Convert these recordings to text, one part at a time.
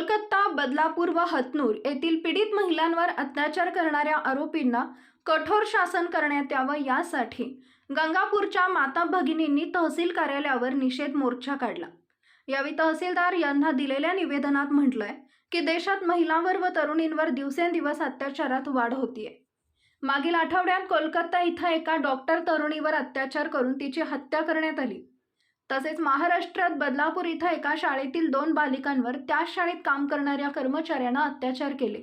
कोलकाता बदलापूर व हतनूर येथील पीडित महिलांवर अत्याचार करणाऱ्या आरोपींना कठोर शासन करण्यात यावं यासाठी गंगापूरच्या माता भगिनींनी तहसील कार्यालयावर निषेध मोर्चा काढला. यावेळी तहसीलदार यांना दिलेल्या निवेदनात म्हटलंय की देशात महिलांवर व तरुणींवर दिवसेंदिवस अत्याचारात वाढ होतीये. मागील आठवड्यात कोलकाता इथं एका डॉक्टर तरुणीवर अत्याचार करून तिची हत्या करण्यात आली. तसेच महाराष्ट्रात बदलापूर इथं एका शाळेतील दोन बालिकांवर त्याच शाळेत काम करणाऱ्या कर्मचाऱ्यांना अत्याचार केले.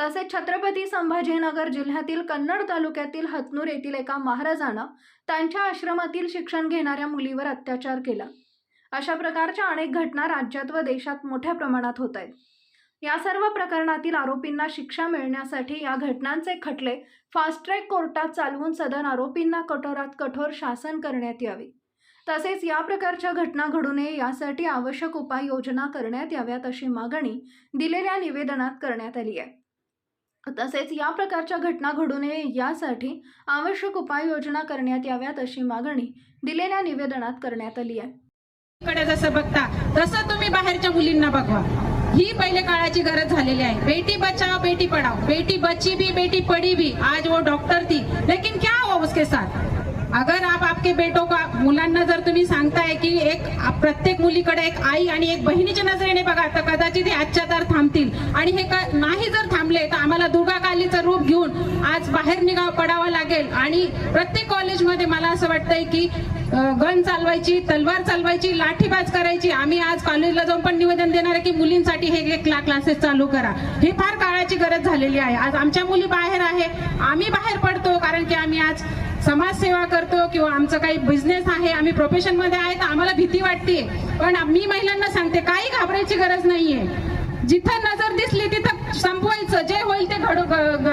तसेच छत्रपती संभाजीनगर जिल्ह्यातील कन्नड तालुक्यातील हतनूर येथील एका महाराजानं त्यांच्या आश्रमातील शिक्षण घेणाऱ्या मुलीवर अत्याचार केला. अशा प्रकारच्या अनेक घटना राज्यात व देशात मोठ्या प्रमाणात होत आहेत. या सर्व प्रकरणातील आरोपींना शिक्षा मिळण्यासाठी या घटनांचे खटले फास्ट ट्रॅक कोर्टात चालवून सदन आरोपींना कठोरात कठोर शासन करण्यात यावे. तसेच या प्रकारच्या घटना घडू नये यासाठी आवश्यक उपाययोजना करण्यात याव्यात अशी मागणी दिलेल्या निवेदनात करण्यात आली आहे. तसेच या प्रकारच्या घटना घडू नये यासाठी आवश्यक उपाययोजना करण्यात याव्यात अशी मागणी दिलेल्या निवेदनात करण्यात आली आहे. कडे जसं बघता तसं तुम्ही बाहेरच्या मुलींना बघवा. ही पहिले काळाची गरज झालेली आहे. बेटी बचाओ बेटी पढ़ाओ. बेटी बची भी बेटी पडी भी. आज वो डॉक्टर थी. लेकिन क्या हुआ उसके साथ? अगर आप आपके बेटों का मुलांना जर तुम्ही सांगताय की एक प्रत्येक मुलीकडे एक आई आणि एक बहिणीच्या नजरेने बघा तर कदाचित हे आजच्या तर थांबतील. आणि हे का- नाही जर थांबले तर आम्हाला दुर्गा कालीचं रूप घेऊन आज बाहेर निघाव पडावं लागेल. आणि प्रत्येक कॉलेजमध्ये मला असं वाटतंय की गन चालवायची तलवार चालवायची लाठीबाज करायची. आम्ही आज कॉलेजला जाऊन पण निवेदन देणार आहे की मुलींसाठी हे एक क्ला क्लासेस चालू करा. हे फार काळाची गरज झालेली आहे. आज आमच्या मुली बाहेर आहे. आम्ही बाहेर पडतो कारण की आम्ही आज समाजसेवा करतो किंवा आमचं काही बिझनेस आहे आम्ही प्रोफेशनमध्ये आहे तर आम्हाला भीती वाटते. पण मी महिलांना सांगते काही घाबरायची गरज नाहीये. जिथं नजर दिसली तिथं संपवायचं. जे होईल ते घडू ग-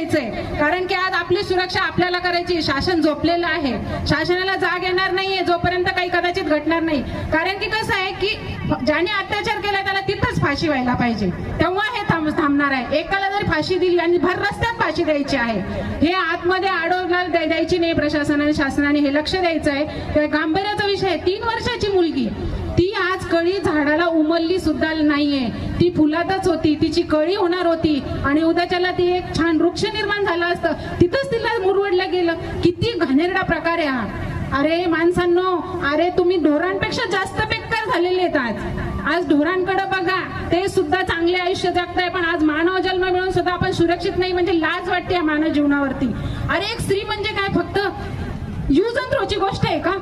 द्यायचंय कारण की आज आपली सुरक्षा आपल्याला करायची शासन झोपलेलं आहे. शासनाला जाग येणार नाहीये. जोपर्यंत काही कदाचित घटणार नाही. कारण की कसं आहे की ज्याने अत्याचार केला त्याला तिथंच फाशी व्हायला पाहिजे. तेव्हा हे थांब थांबणार आहे. एकाला जरी फाशी दिली आणि भर रस्त्यात फाशी द्यायची आहे हे आतमध्ये अडवला द्यायची नाही प्रशासनाने. शासनाने हे लक्ष द्यायचं आहे गांभीर्याचा विषय आहे. तीन वर्षाची मुलगी. ती कळी झाडाला उमलली सुद्धा नाहीये. ती फुलातच होती तिची कळी होणार होती. आणि उद्याच्याला ती एक छान वृक्ष निर्माण झालं असतं. तिथंच तिला मुरवडलं गेलं. किती घाणेरडा प्रकार आहे हा. अरे माणसांनो अरे तुम्ही ढोरांपेक्षा जास्त बेकार झालेले आहेत आज. आज ढोरांकडे बघा ते सुद्धा चांगले आयुष्य जगताय पण आज मानव जन्म मिळून सुद्धा आपण सुरक्षित नाही म्हणजे लाज वाटते या मानव जीवनावरती. अरे एक स्त्री म्हणजे काय फक्त यूज अँड थ्रोची गोष्ट आहे का?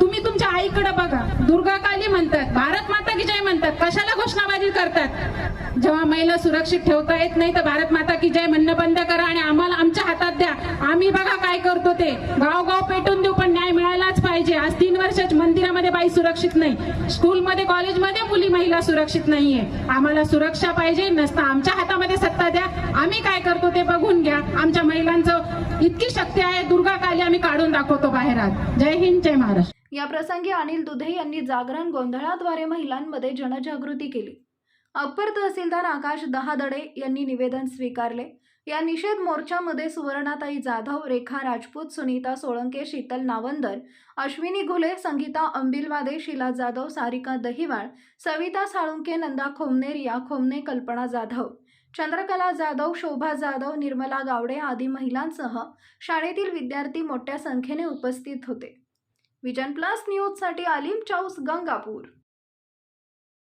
तुम्ही तुमच्या आईकडे बघा. दुर्गा काली म्हणतात भारत माता की जय म्हणतात. कशाला घोषणाबाजी करतात? जेव्हा महिला सुरक्षित ठेवता येत नाही तर भारत माता की जय म्हणणं बंद करा आणि आम्हाला आमच्या हातात द्या. आम्ही बघा काय करतो ते. गाव पेटून देऊ पण न्याय मिळायला पाहिजे. आज तीन वर्षात मंदिरामध्ये बाई सुरक्षित नाही. स्कूलमध्ये कॉलेजमध्ये मुली महिला सुरक्षित नाहीये. आम्हाला सुरक्षा पाहिजे नसता आमच्या हातामध्ये सत्ता द्या. आम्ही काय करतो ते बघून घ्या. आमच्या महिलांचं इतकी शक्ती आहे दुर्गा काली आम्ही काढून दाखवतो बाहेर आज जय हिंद जय महाराष्ट्र. या प्रसंगी अनिल दुधे यांनी जागरण गोंधळाद्वारे महिलांमध्ये जनजागृती केली. अप्पर तहसीलदार आकाश दहादडे यांनी निवेदन स्वीकारले. या निषेध मोर्चामध्ये सुवर्णाताई जाधव रेखा राजपूत सुनीता सोळंके शीतल नावंदर अश्विनी घुले संगीता अंबिलवादे शीला जाधव सारिका दहिवाळ सविता साळुंके नंदा खोमने रिया खोमने कल्पना जाधव चंद्रकला जाधव शोभा जाधव निर्मला गावडे आदी महिलांसह शाळेतील विद्यार्थी मोठ्या संख्येने उपस्थित होते. विजन प्लस न्यूजसाठी आलिम चौस गंगापूर.